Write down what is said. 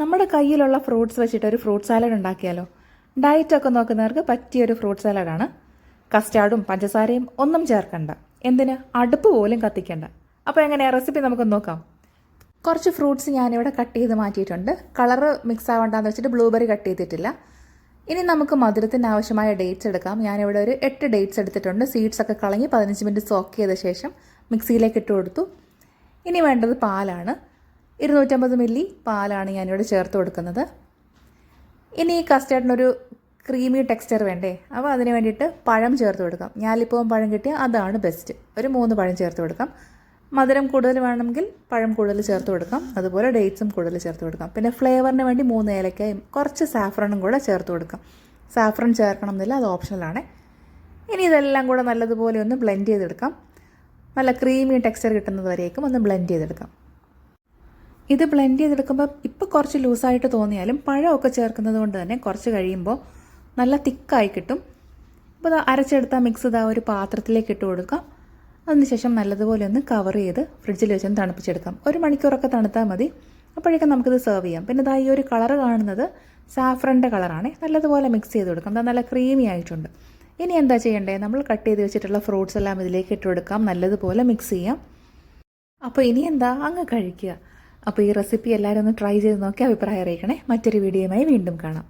നമ്മുടെ കയ്യിലുള്ള ഫ്രൂട്ട്സ് വെച്ചിട്ട് ഒരു ഫ്രൂട്ട് സാലഡ് ഉണ്ടാക്കിയാലോ? ഡയറ്റൊക്കെ നോക്കുന്നവർക്ക് പറ്റിയൊരു ഫ്രൂട്ട് സാലഡാണ് കസ്റ്റാർഡും പഞ്ചസാരയും ഒന്നും ചേർക്കണ്ട. എന്തിന്? അടുപ്പ് പോലും കത്തിക്കണ്ട. അപ്പോൾ എങ്ങനെയാ? റെസിപ്പി നമുക്ക് നോക്കാം. കുറച്ച് ഫ്രൂട്ട്സ് ഞാനിവിടെ കട്ട് ചെയ്ത് മാറ്റിയിട്ടുണ്ട്. കളറ് മിക്സ് ആവണ്ടെന്ന് വെച്ചിട്ട് ബ്ലൂബെറി കട്ട് ചെയ്തിട്ടില്ല. ഇനി നമുക്ക് മധുരത്തിന് ആവശ്യമായ ഡേറ്റ്സ് എടുക്കാം. ഞാനിവിടെ ഒരു എട്ട് ഡേറ്റ്സ് എടുത്തിട്ടുണ്ട്. സീഡ്സ് ഒക്കെ കളഞ്ഞ് പതിനഞ്ച് മിനിറ്റ് സോക്ക് ചെയ്ത ശേഷം മിക്സിയിലേക്ക് ഇട്ട് കൊടുത്തു. ഇനി വേണ്ടത് പാലാണ്. ഇരുന്നൂറ്റമ്പത് മില്ലി പാലാണ് ഞാനിവിടെ ചേർത്ത് കൊടുക്കുന്നത്. ഇനി ഈ കസ്റ്റേർഡിനൊരു ക്രീമി ടെക്സ്ചർ വേണ്ടേ? അപ്പോൾ അതിന് വേണ്ടിയിട്ട് പഴം ചേർത്ത് കൊടുക്കാം. ഞാലിപ്പവും പഴം കിട്ടിയാൽ അതാണ് ബെസ്റ്റ്. ഒരു മൂന്ന് പഴം ചേർത്ത് കൊടുക്കാം. മധുരം കൂടുതൽ വേണമെങ്കിൽ പഴം കൂടുതൽ ചേർത്ത് കൊടുക്കാം. അതുപോലെ ഡേറ്റ്സും കൂടുതൽ ചേർത്ത് കൊടുക്കാം. പിന്നെ ഫ്ലേവറിന് വേണ്ടി മൂന്ന് ഏലക്കയും കുറച്ച് സാഫ്രണും കൂടെ ചേർത്ത് കൊടുക്കാം. സാഫ്രൺ ചേർക്കണം എന്നില്ല അത് ഓപ്ഷണലാണ് ഇനി ഇതെല്ലാം കൂടെ നല്ലതുപോലെ ഒന്ന് ബ്ലെൻഡ് ചെയ്തെടുക്കാം. നല്ല ക്രീമി ടെക്സ്ചർ കിട്ടുന്നത് വരേക്കും ഒന്ന് ബ്ലെൻഡ് ചെയ്തെടുക്കാം. ഇത് ബ്ലെൻഡ് ചെയ്തെടുക്കുമ്പോൾ ഇപ്പോൾ കുറച്ച് ലൂസായിട്ട് തോന്നിയാലും പഴമൊക്കെ ചേർക്കുന്നത് കൊണ്ട് തന്നെ കുറച്ച് കഴിയുമ്പോൾ നല്ല തിക്കായി കിട്ടും. അപ്പോൾ അത് അരച്ചെടുത്ത മിക്സ് ഇതാ ഒരു പാത്രത്തിലേക്ക് ഇട്ട് കൊടുക്കാം. അതിനുശേഷം നല്ലതുപോലെ ഒന്ന് കവർ ചെയ്ത് ഫ്രിഡ്ജിൽ വെച്ചൊന്ന് തണുപ്പിച്ചെടുക്കാം. ഒരു മണിക്കൂറൊക്കെ തണുത്താൽ മതി. അപ്പോഴേക്കും നമുക്കിത് സെർവ് ചെയ്യാം. പിന്നെ ഇതാ ഈ ഒരു കളർ കാണുന്നത് സാഫ്രന്റെ കളറാണ് നല്ലതുപോലെ മിക്സ് ചെയ്ത് കൊടുക്കാം. നല്ല ക്രീമി ആയിട്ടുണ്ട്. ഇനി എന്താ ചെയ്യേണ്ടത് നമ്മൾ കട്ട് ചെയ്ത് വെച്ചിട്ടുള്ള ഫ്രൂട്ട്സ് എല്ലാം ഇതിലേക്ക് ഇട്ട് കൊടുക്കാം. നല്ലതുപോലെ മിക്സ് ചെയ്യാം. അപ്പോൾ ഇനി എന്താ? അങ്ങ് കഴിക്കുക. അപ്പോൾ ഈ റെസിപ്പി എല്ലാവരും ഒന്ന് ട്രൈ ചെയ്ത് നോക്കി അഭിപ്രായം അറിയിക്കണേ. മറ്റൊരു വീഡിയോയുമായി വീണ്ടും കാണാം.